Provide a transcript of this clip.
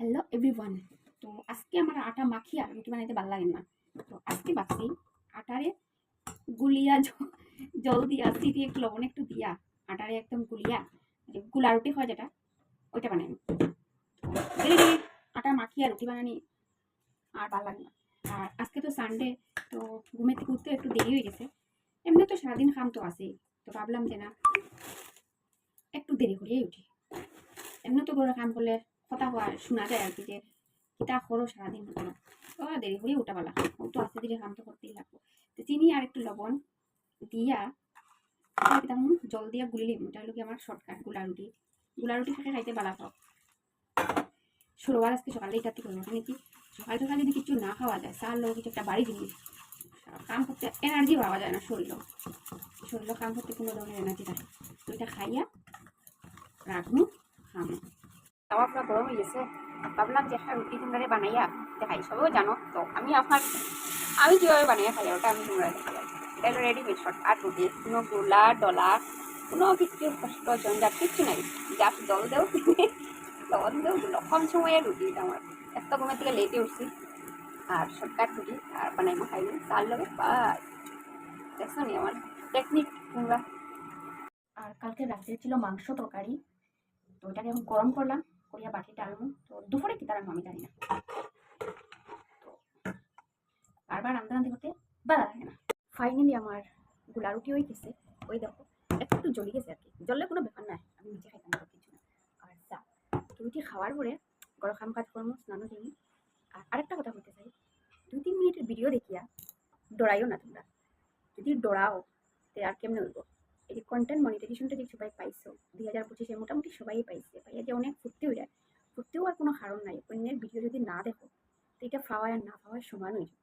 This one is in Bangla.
হ্যালো এভরিওয়ান তো আজকে আমার আটা মাখি আর রুটি বানাইতে ভালো লাগে না। তো আজকে ভাবছি আটারে গুলিয়া জল দিয়া সিটি একটু লবণ একটু দিয়া, আটারে একদম গুলিয়া গুলা রুটি হয় যেটা, ওইটা বানাই। আটা মাখি আর রুটি বানানি আর ভালো লাগে না। আর আজকে তো সানডে তো ঘুমে থেকে উঠতে একটু দেরি হয়ে গেছে। এমনি তো সারাদিন খাম তো আছে তো ভাবলাম যে না, একটু দেরি করিয়াই উঠি। এমনি তো করে কাম করলে কথা হওয়া শোনা যায় আর কি যে কিতা করো সারাদিন করো তো দেরি করে উঠা পালা ও তো আস্তে ধীরে কাম তো করতেই লাগবো। তো চিনি আর একটু লবণ দিয়া তেমন জল দিয়া গুলিলিম ওটা হলো কি আমার শর্টকাটগুলা রুটি। গুলা রুটি খাকে খাইতে বালা খাও শুরুবার আজকে সকালে এটা করব মানে কি সকাল সকাল যদি কিছু না খাওয়া যায় চাল লোক কিছু একটা বাড়ি জিনিস। কাম করতে এনার্জি পাওয়া যায় না শরীরও। শরীরও কাম করতে কোনো ধরনের এনার্জি থাকে তো এটা খাইয়া রাখব। তাওয়া গরম হয়ে গেছে। ভাবলাম যে একটা রুটি তোমরা বানাইয়া দেখাই। সবও জানো তো, আমি আমার আমি কীভাবে বানাইয়া খাই ওটা আমি তোমরা দেখাই এটা রেডিমেড শর্ট আর রুটি, কোনো গোলা, ডলা, কোনো কিছু কষ্ট জঞ্জাট কিচ্ছু নাই। জাস্ট জল দেও। লবণ দেও কম সময়ে রুটি আমার। এত ঘুমের থেকে লেটে উঠছি। আর শর্টকাট রুটি, আর বানাইমো খাইনি তার লগে বাই। দেখছ নি আমার টেকনিক তোমরা। আর কালকে রাত্রে ছিল মাংস তরকারি। তো ওটাকে এখন গরম করলাম। করিয়া বাটিতে আনব তো দুপুরে কি তারা আমি জানি না। তো বারবার রান্ধতে রান্ধতে করতে ভালো লাগে না। ফাইনালি আমারগুলা রুটি হয়ে গেছে ওই দেখো, একটু জ্বলি গেছে আর কি। জ্বললে কোনো ব্যাপার নাই, আমি নিজে খাইতাম তো কিছু না। আর তো রুটি খাওয়ার পরে গরম খাম কাজ করব স্নানও দিই আর আরেকটা কথা বলতে চাই, দুই তিন মিনিটের ভিডিও দেখিয়া ডরাইও না তোমরা। যদি ডরাও, তে আর কেমনে হইব? এই কন্টেন্ট মনিটাইজেশনটা যে সবাই পাইছো, দুই হাজার পঁচিশে মোটামুটি সবাই পাইছে, পাইয়া যে অনেক ফুর্তি হয়ে যায় ফুর্তিও আর কোনো হারণ নাই। অন্যের ভিডিও যদি না দেখো, তো এটা পাওয়া আর না পাওয়ার সমান হয়ে যায়